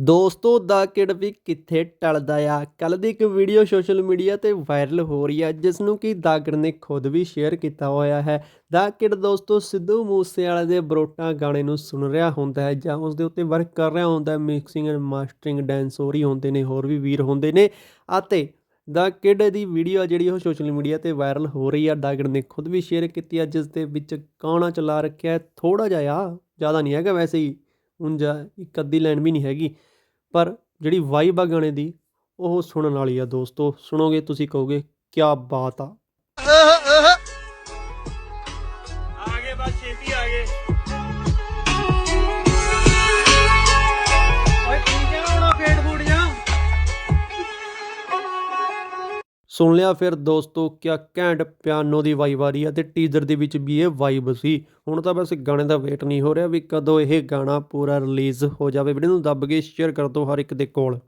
ਦੋਸਤੋ, ਦਾ ਕਿਡ ਵੀ ਕਿੱਥੇ ਟਲਦਾ ਆ? ਕੱਲ ਦੀ ਇੱਕ ਵੀਡੀਓ ਸੋਸ਼ਲ ਮੀਡੀਆ ਤੇ ਵਾਇਰਲ ਹੋ ਰਹੀ ਹੈ ਜਿਸ ਨੂੰ ਕਿ ਦਾਗੜ ਨੇ ਖੁਦ ਵੀ ਸ਼ੇਅਰ ਕੀਤਾ ਹੋਇਆ ਹੈ। ਦਾ ਕਿਡ ਦੋਸਤੋ, ਸਿੱਧੂ ਮੂਸੇਵਾਲੇ ਦੇ ਬਰੋਟਾ ਗਾਣੇ ਨੂੰ ਸੁਣ ਰਿਹਾ ਹੁੰਦਾ ਹੈ ਜਾਂ ਉਸ ਦੇ ਉੱਤੇ ਵਰਕ ਕਰ ਰਿਹਾ ਹੁੰਦਾ ਹੈ। ਮਿਕਸਿੰਗ ਐਂਡ ਮਾਸਟਰਿੰਗ ਡੈਂਸ ਹੋ ਰਹੀ ਹੁੰਦੇ ਨੇ, ਹੋਰ ਵੀ ਵੀਰ ਹੁੰਦੇ ਨੇ। ਅਤੇ ਦਾ ਕਿਡ ਦੀ ਵੀਡੀਓ ਜਿਹੜੀ ਉਹ ਸੋਸ਼ਲ ਮੀਡੀਆ ਤੇ ਵਾਇਰਲ ਹੋ ਰਹੀ ਆ। ਦਾਗੜ ਨੇ ਖੁਦ ਵੀ ਸ਼ੇਅਰ ਕੀਤੀ ਆ ਜਿਸ ਦੇ ਵਿੱਚ ਗਾਣਾ ਚਲਾ ਰੱਖਿਆ ਹੈ। ਥੋੜਾ ਜਿਹਾ ਆ ਜ਼ਿਆਦਾ ਨਹੀਂ ਹੈਗਾ ਵੈਸੇ ਹੀ। ਉਂਝ ਇੱਕ ਅੱਧੀ ਲਾਈਨ ਵੀ ਨਹੀਂ ਹੈਗੀ। ਪਰ ਜਿਹੜੀ ਵਾਈਬ ਆ ਗਾਣੇ ਦੀ, ਉਹ ਸੁਣਨ ਵਾਲੀ ਆ ਦੋਸਤੋ। ਸੁਣੋਗੇ, ਤੁਸੀਂ ਕਹੋਗੇ ਕੀ ਬਾਤ ਆ। ਆਗੇ ਬਸ, ਛੇਤੀ ਆਗੇ ਸੁਣ ਲਿਆ ਫਿਰ ਦੋਸਤੋ, ਕਿਆ ਘੈਂਟ ਪਿਆਨੋ ਦੀ ਵਾਈਬ ਆ ਰਹੀ ਹੈ ਤੇ ਟੀਜ਼ਰ ਦੇ ਵਿੱਚ ਵੀ ਇਹ ਵਾਈਬ ਸੀ। ਹੁਣ ਤਾਂ ਬਸ ਗਾਣੇ ਦਾ ਵੇਟ ਨਹੀਂ ਹੋ ਰਿਹਾ ਵੀ ਕਦੋਂ ਇਹ ਗਾਣਾ ਪੂਰਾ ਰਿਲੀਜ਼ ਹੋ ਜਾਵੇ। ਵੀਡੀਓ ਨੂੰ ਦੱਬ ਕੇ ਸ਼ੇਅਰ ਕਰ ਦਿਓ ਹਰ ਇੱਕ ਦੇ ਕੋਲ।